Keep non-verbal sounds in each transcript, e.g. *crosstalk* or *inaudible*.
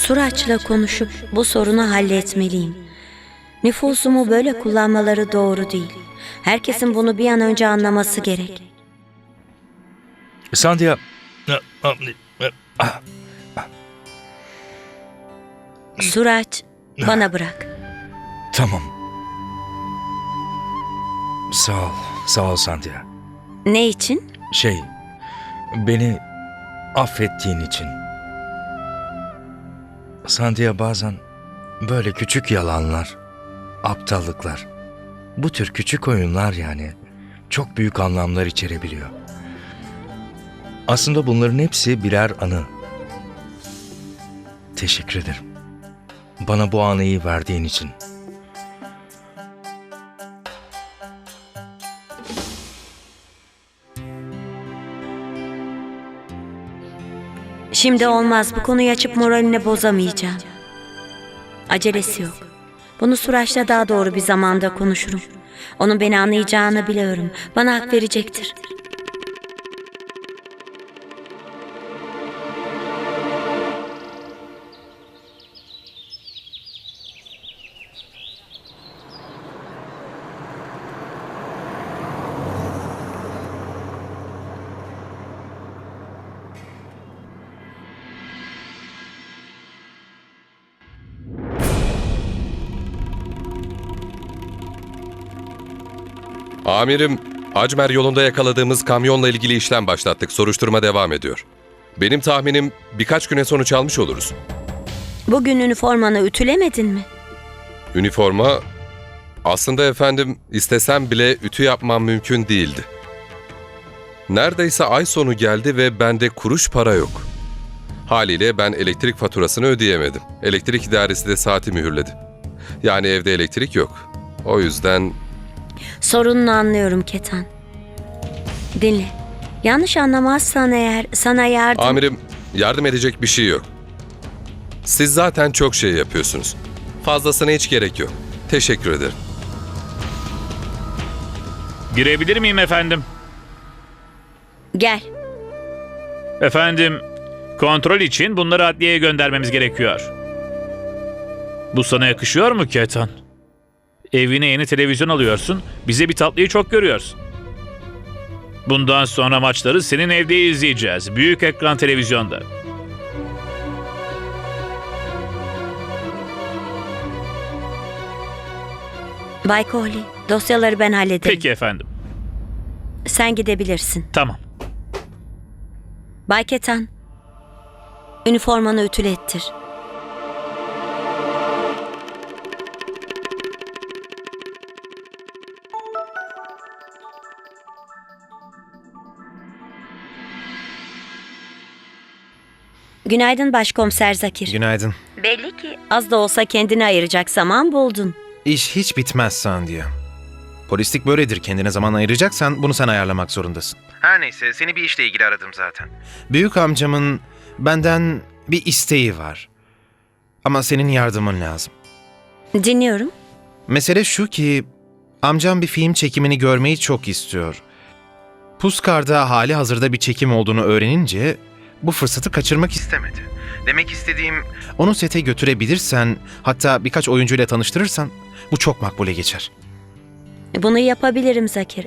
Suraç'la konuşup bu sorunu halletmeliyim. Nüfusumu böyle kullanmaları doğru değil. Herkesin bunu bir an önce anlaması gerek. Sandhya... Suraç, bana bırak. Tamam. Sağ ol. Sağ ol Sandhya. Ne için? Şey, beni affettiğin için. Sandhya bazen böyle küçük yalanlar, aptallıklar, bu tür küçük oyunlar yani çok büyük anlamlar içerebiliyor. Aslında bunların hepsi birer anı. Teşekkür ederim. Bana bu anıyı verdiğin için. Şimdi olmaz. Bu konuyu açıp moralini bozamayacağım. Acelesi yok. Bunu Suraç'la daha doğru bir zamanda konuşurum. Onun beni anlayacağını biliyorum. Bana hak verecektir. Amirim, Acmer yolunda yakaladığımız kamyonla ilgili işlem başlattık. Soruşturma devam ediyor. Benim tahminim birkaç güne sonuç almış oluruz. Bugün üniformanı ütülemedin mi? Üniforma... Aslında efendim istesem bile ütü yapmam mümkün değildi. Neredeyse ay sonu geldi ve bende kuruş para yok. Haliyle ben elektrik faturasını ödeyemedim. Elektrik idaresi de saati mühürledi. Yani evde elektrik yok. O yüzden Sorununu anlıyorum Ketan. Dinle. Yanlış anlamazsan eğer sana yardım... Amirim, yardım edecek bir şey yok. Siz zaten çok şey yapıyorsunuz. Fazlasına hiç gerek yok. Teşekkür ederim. Girebilir miyim efendim? Gel. Efendim, kontrol için bunları adliyeye göndermemiz gerekiyor. Bu sana yakışıyor mu Ketan? Evine yeni televizyon alıyorsun, bize bir tatlıyı çok görüyorsun. Bundan sonra maçları senin evde izleyeceğiz. Büyük ekran televizyonda. Bay Kohli, dosyaları ben hallederim. Peki efendim. Sen gidebilirsin. Tamam. Bay Ketan, üniformanı ütülettir. Günaydın Başkomiser Zakir. Günaydın. Belli ki az da olsa kendine ayıracak zaman buldun. İş hiç bitmez Sandia. Polislik böyledir. Kendine zaman ayıracaksan bunu sen ayarlamak zorundasın. Her neyse seni bir işle ilgili aradım zaten. Büyük amcamın benden bir isteği var. Ama senin yardımın lazım. Dinliyorum. Mesele şu ki amcam bir film çekimini görmeyi çok istiyor. Puskar'da hali hazırda bir çekim olduğunu öğrenince bu fırsatı kaçırmak istemedi. Demek istediğim onu sete götürebilirsen hatta birkaç oyuncuyla tanıştırırsan bu çok makbule geçer. Bunu yapabilirim Zakir.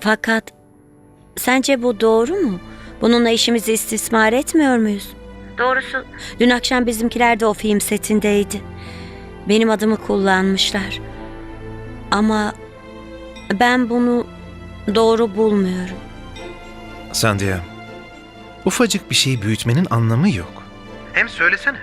Fakat sence bu doğru mu? Bununla işimizi istismar etmiyor muyuz? Doğrusu dün akşam bizimkiler de o film setindeydi. Benim adımı kullanmışlar. Ama ben bunu doğru bulmuyorum. Sandia, ufacık bir şeyi büyütmenin anlamı yok. Hem söylesene.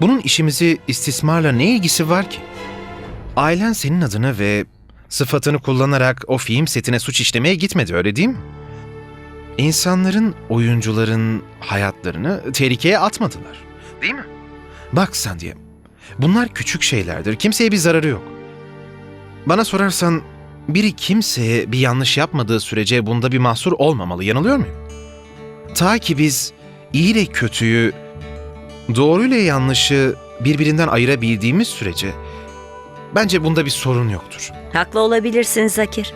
Bunun işimizi istismarla ne ilgisi var ki? Ailen senin adını ve sıfatını kullanarak o film setine suç işlemeye gitmedi öyle değil mi? İnsanların, oyuncuların hayatlarını tehlikeye atmadılar. Değil mi? Bak Sandia, bunlar küçük şeylerdir. Kimseye bir zararı yok. Bana sorarsan biri kimseye bir yanlış yapmadığı sürece bunda bir mahsur olmamalı. Yanılıyor muyum? Ta ki biz iyi ile kötüyü, doğru ile yanlışı birbirinden ayırabildiğimiz sürece bence bunda bir sorun yoktur. Haklı olabilirsin Zakir.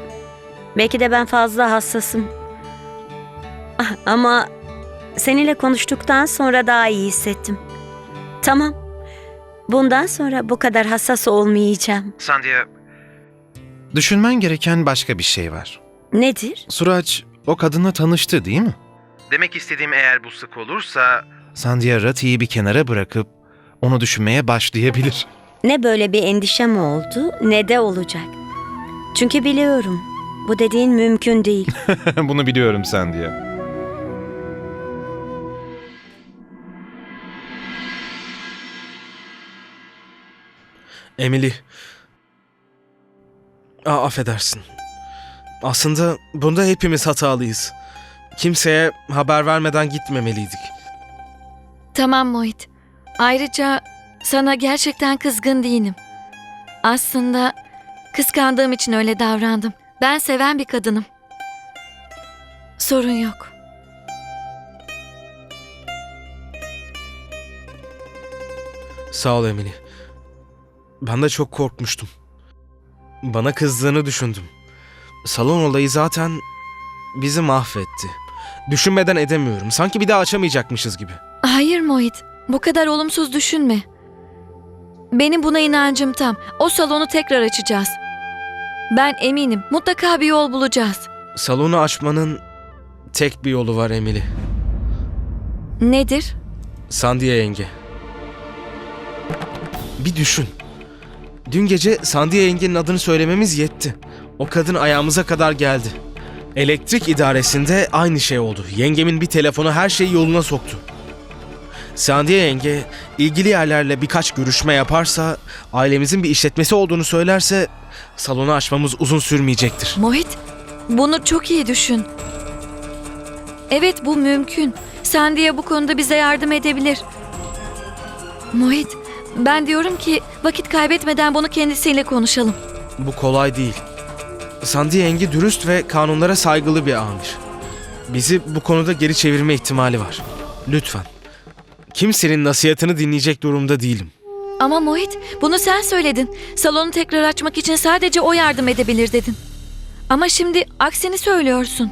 Belki de ben fazla hassasım. Ah, Ama seninle konuştuktan sonra daha iyi hissettim. Tamam. Bundan sonra bu kadar hassas olmayacağım. Sandia... Düşünmen gereken başka bir şey var. Nedir? Suraç o kadınla tanıştı değil mi? Demek istediğim eğer bu sık olursa... Sandia Rati'yi bir kenara bırakıp onu düşünmeye başlayabilir. Ne böyle bir endişem oldu ne de olacak. Çünkü biliyorum bu dediğin mümkün değil. *laughs* Bunu biliyorum Sandia. Emily. Aa, affedersin. Aslında bunda hepimiz hatalıyız. Kimseye haber vermeden gitmemeliydik. Tamam Mohit. Ayrıca sana gerçekten kızgın değilim. Aslında kıskandığım için öyle davrandım. Ben seven bir kadınım. Sorun yok. Sağ ol Emily. Ben de çok korkmuştum. Bana kızdığını düşündüm. Salon olayı zaten bizi mahvetti. Düşünmeden edemiyorum. Sanki bir daha açamayacakmışız gibi. Hayır Mohit. Bu kadar olumsuz düşünme. Benim buna inancım tam. O salonu tekrar açacağız. Ben eminim. Mutlaka bir yol bulacağız. Salonu açmanın tek bir yolu var Emily. Nedir? Sandiye yenge. Bir düşün. Dün gece Sandiye yengenin adını söylememiz yetti. O kadın ayağımıza kadar geldi. Elektrik idaresinde aynı şey oldu. Yengemin bir telefonu her şeyi yoluna soktu. Sandiye yenge ilgili yerlerle birkaç görüşme yaparsa, ailemizin bir işletmesi olduğunu söylerse salonu açmamız uzun sürmeyecektir. Mohit, bunu çok iyi düşün. Evet bu mümkün. Sandiye bu konuda bize yardım edebilir. Mohit, ben diyorum ki vakit kaybetmeden bunu kendisiyle konuşalım. Bu kolay değil. Sandiye yenge dürüst ve kanunlara saygılı bir amir. Bizi bu konuda geri çevirme ihtimali var. Lütfen. Kimsenin nasihatını dinleyecek durumda değilim. Ama Mohit, bunu sen söyledin. Salonu tekrar açmak için sadece o yardım edebilir dedin. Ama şimdi aksini söylüyorsun.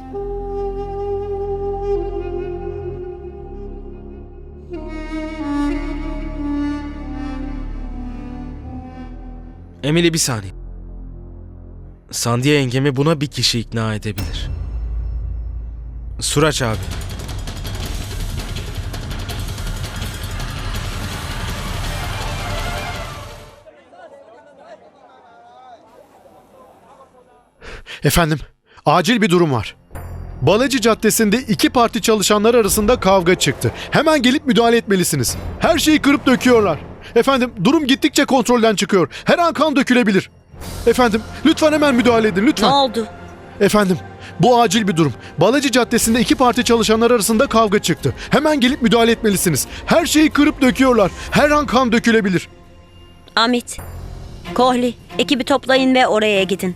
Emily bir saniye. Sandiye yengemi buna bir kişi ikna edebilir. Suraç abi. Efendim, acil bir durum var. Balacı Caddesi'nde iki parti çalışanlar arasında kavga çıktı. Hemen gelip müdahale etmelisiniz. Her şeyi kırıp döküyorlar. Efendim, durum gittikçe kontrolden çıkıyor. Her an kan dökülebilir. Efendim, lütfen hemen müdahale edin, ne lütfen. oldu? Efendim, bu acil bir durum. Balacı Caddesi'nde iki parti çalışanlar arasında kavga çıktı. Hemen gelip müdahale etmelisiniz. Her şeyi kırıp döküyorlar. Her an kan dökülebilir. Amit, Kohli, ekibi toplayın ve oraya gidin.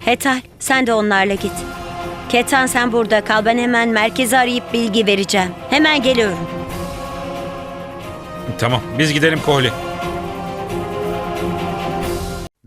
Hetal, sen de onlarla git. Ketan sen burada kal. Ben hemen merkezi arayıp bilgi vereceğim. Hemen geliyorum. Tamam biz gidelim Kohli.